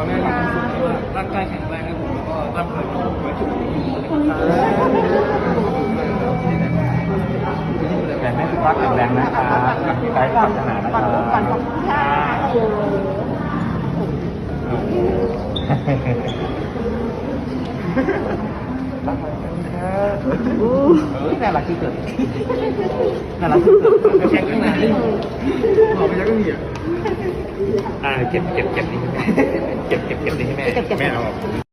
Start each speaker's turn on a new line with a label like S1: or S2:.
S1: อให้ร่างกายแข็งแรงครับผมแล้วก็ร่ำรวยไว้ทุกคน
S2: แต่แม่สุขภาพแข็งแรงนะครับไปปรารถนานะครับ
S3: ก่อนขอบคุณค่ะโอ้โห
S2: รักเหมือนกันครับเฮ้ยน่ารักที่สุดน่ารักที่สุด
S1: แข็งข้างในขอไปยักษ์ก็มีอะ
S2: อ่าเก็บเก็บเก็บนี่เก็บเก็บเก็บนี่ให้แม่แม่เอา